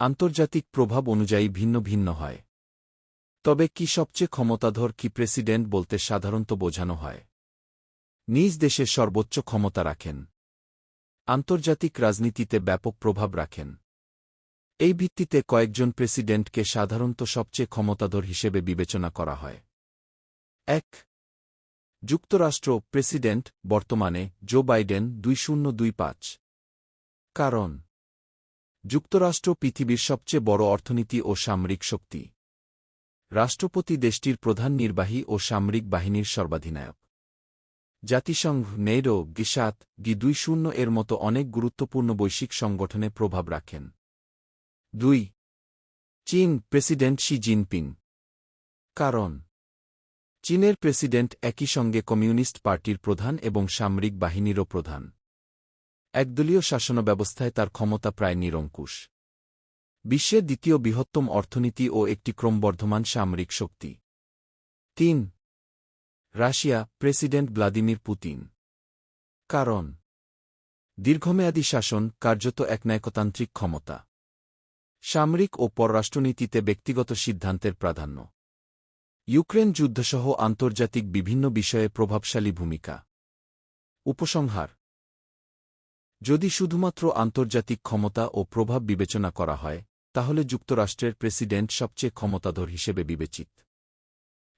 আন্তর্জাতিক প্রভাব অনুযায়ী ভিন্ন ভিন্ন হয়। তবে কি সবচেয়ে ক্ষমতাধর কি প্রেসিডেন্ট বলতে সাধারণত বোঝানো হয়। নিজ দেশের সর্বোচ্চ ক্ষমতা রাখেন। আন্তর্জাতিক রাজনীতিতে ব্যাপক প্রভাব রাখেন। এই ভিত্তিতে কয়েকজন প্রেসিডেন্টকে সাধারণত সবচেয়ে ক্ষমতাধর হিসেবে বিবেচনা করা হয়। এক, যুক্তরাষ্ট্র প্রেসিডেন্ট বর্তমানে জো বাইডেন দুই কারণ যুক্তরাষ্ট্র পৃথিবীর সবচেয়ে বড় অর্থনীতি ও সামরিক শক্তি। রাষ্ট্রপতি দেশটির প্রধান নির্বাহী ও সামরিক বাহিনীর সর্বাধিনায়ক। জাতিসংঘ, নেইরো, গিসাত, গি দুই শূন্য এর মতো অনেক গুরুত্বপূর্ণ বৈশ্বিক সংগঠনে প্রভাব রাখেন। দুই, চীন প্রেসিডেন্ট শি জিনপিং। কারণ, চীনের প্রেসিডেন্ট একই সঙ্গে কমিউনিস্ট পার্টির প্রধান এবং সামরিক বাহিনীরও প্রধান। একদলীয় শাসনব্যবস্থায় তার ক্ষমতা প্রায় নিরঙ্কুশ। বিশ্বের দ্বিতীয় বৃহত্তম অর্থনীতি ও একটি ক্রমবর্ধমান সামরিক শক্তি। তিন, রাশিয়া, প্রেসিডেন্ট ভ্লাদিমির পুতিন। কারণ, দীর্ঘমেয়াদী শাসন কার্যত একনায়কতান্ত্রিক ক্ষমতা। সামরিক ও পররাষ্ট্রনীতিতে ব্যক্তিগত সিদ্ধান্তের প্রাধান্য। ইউক্রেন যুদ্ধসহ আন্তর্জাতিক বিভিন্ন বিষয়ে প্রভাবশালী ভূমিকা। উপসংহার যদি শুধুমাত্র আন্তর্জাতিক ক্ষমতা ও প্রভাব বিবেচনা করা হয়, তাহলে যুক্তরাষ্ট্রের প্রেসিডেন্ট সবচেয়ে ক্ষমতাধর হিসেবে বিবেচিত।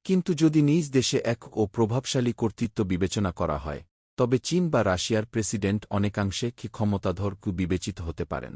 কিন্তু যদি নিজ দেশে এক ও প্রভাবশালী কর্তৃত্ব বিবেচনা করা হয়, তবে চীন বা রাশিয়ার প্রেসিডেন্ট অনেকাংশে কি ক্ষমতাধর কু বিবেচিত হতে পারেন।